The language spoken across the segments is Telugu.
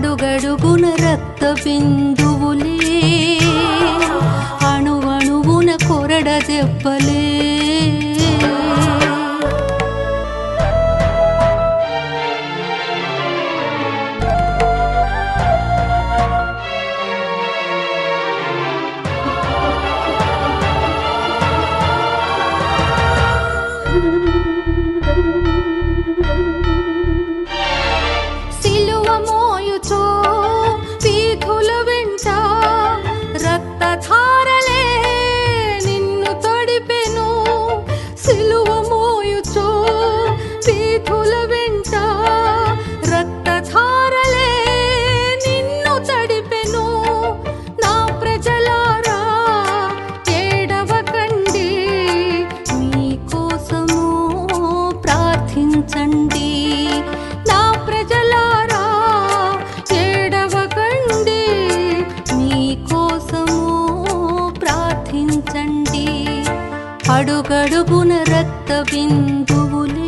అడుగడుగున రక్త బిందువులే అణువణువున కొరడ దెబ్బ రండి. అడుగడుగున రక్త బిందువులే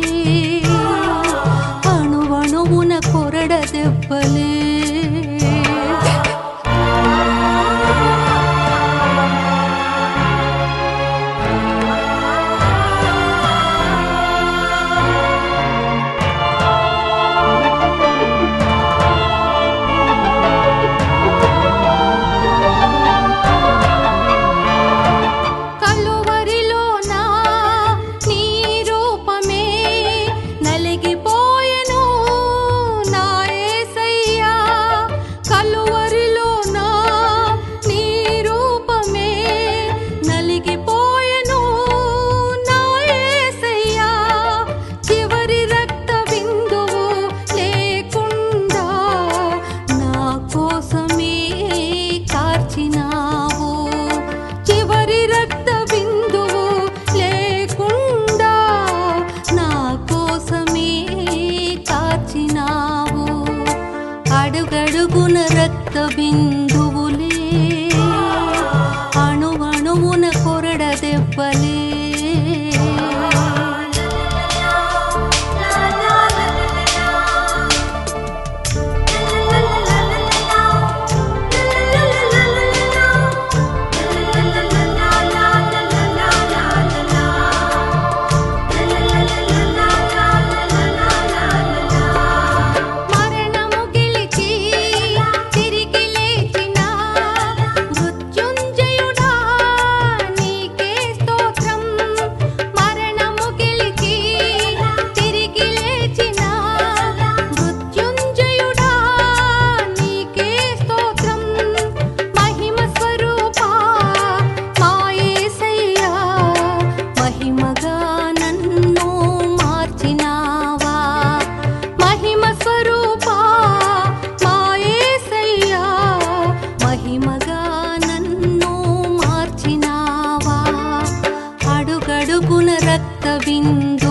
रक्तबिन्दु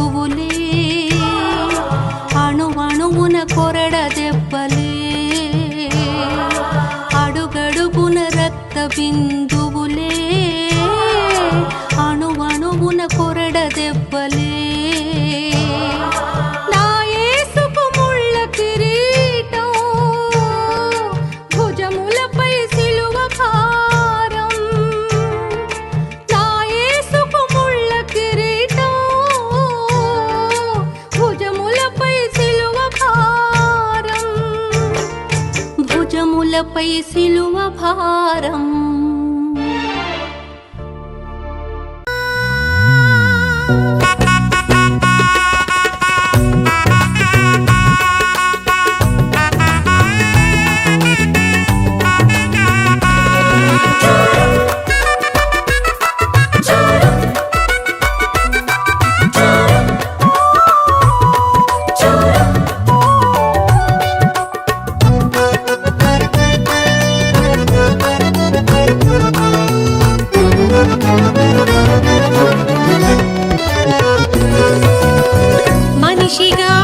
पै सलव भारम् she goes.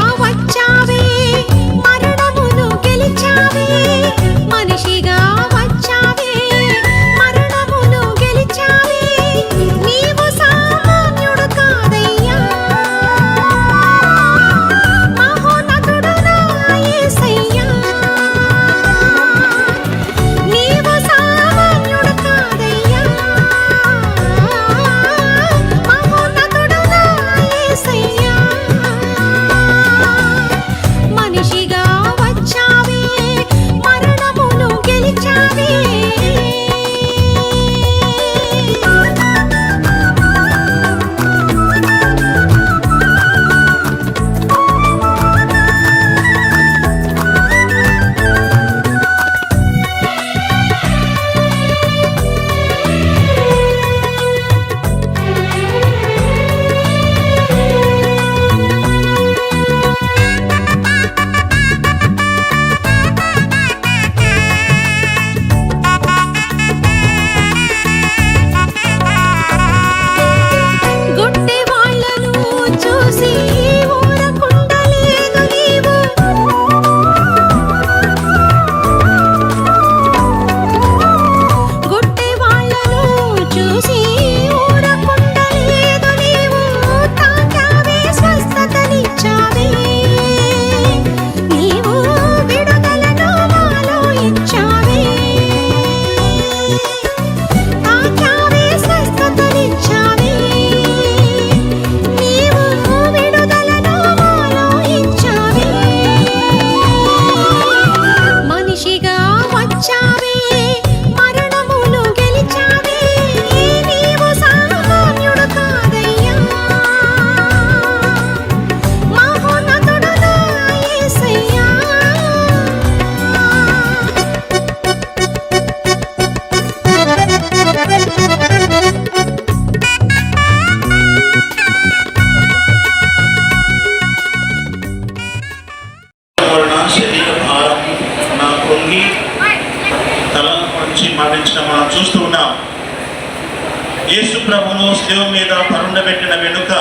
యేసు మీద పరుండబెట్టిన వెనుక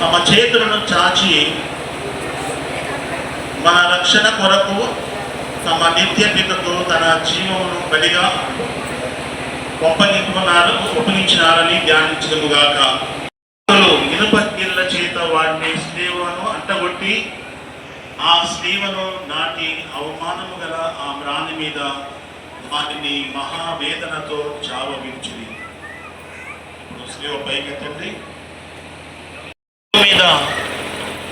తమ చేతులను చాచి మన రక్షణ కొరకు తమ నిత్య పితకు తన జీవమును బలిగా ఒప్పగించుకున్నారు ఒప్పగించినారని ధ్యానించదుగాక ఇనుప కీళ్ళ చేత వాడిని స్లీవను అంటగొట్టి ఆ స్లీవను నాటి అవమానము గల ఆ ప్రాణి మీద వాటిని మహావేదనతో చావ పైకెత్తండి. మీద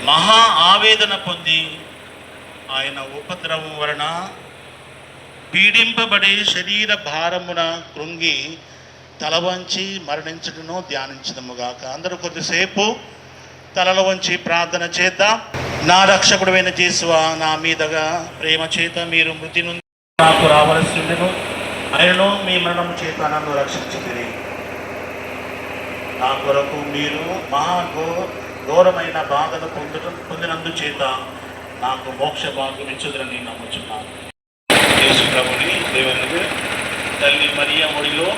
మహా ఆవేదన పొంది ఆయన ఉపద్రవం వలన పీడింపబడి శరీర భారమున కృంగి తల వంచి మరణించటను ధ్యానించడముగాక అందరూ కొద్దిసేపు తలలో వంచి ప్రార్థన చేద్దాం. నా రక్షకుడైన చేసువ నా మీదగా ప్రేమ చేత మీరు మృతి నుండి నాకు రావలసి ఉండెను. మీ మరణం చేత నన్ను రక్షించింది నా కొరకు మీరు మహా ఘో ఘోరమైన బాధను పొందడం పొందినందు చేత నాకు మోక్ష భాగ్యం ఇచ్చుదని నమ్ముచున్నాను. యేసు ప్రభుని దేవుని తల్లి మరియ ఒడిలో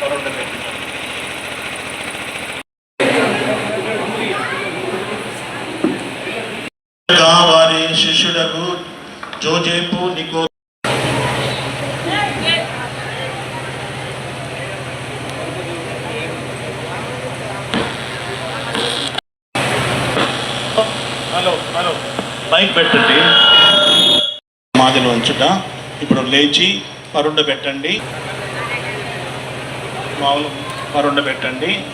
పరుండబెట్టున్నాను వారి శిష్యులకు జోజేపు నికో బైక్ పెట్టండి. మాదిలో ఉంచుట. ఇప్పుడు లేచి పరుండ పెట్టండి. మామూలు పరుండ పెట్టండి.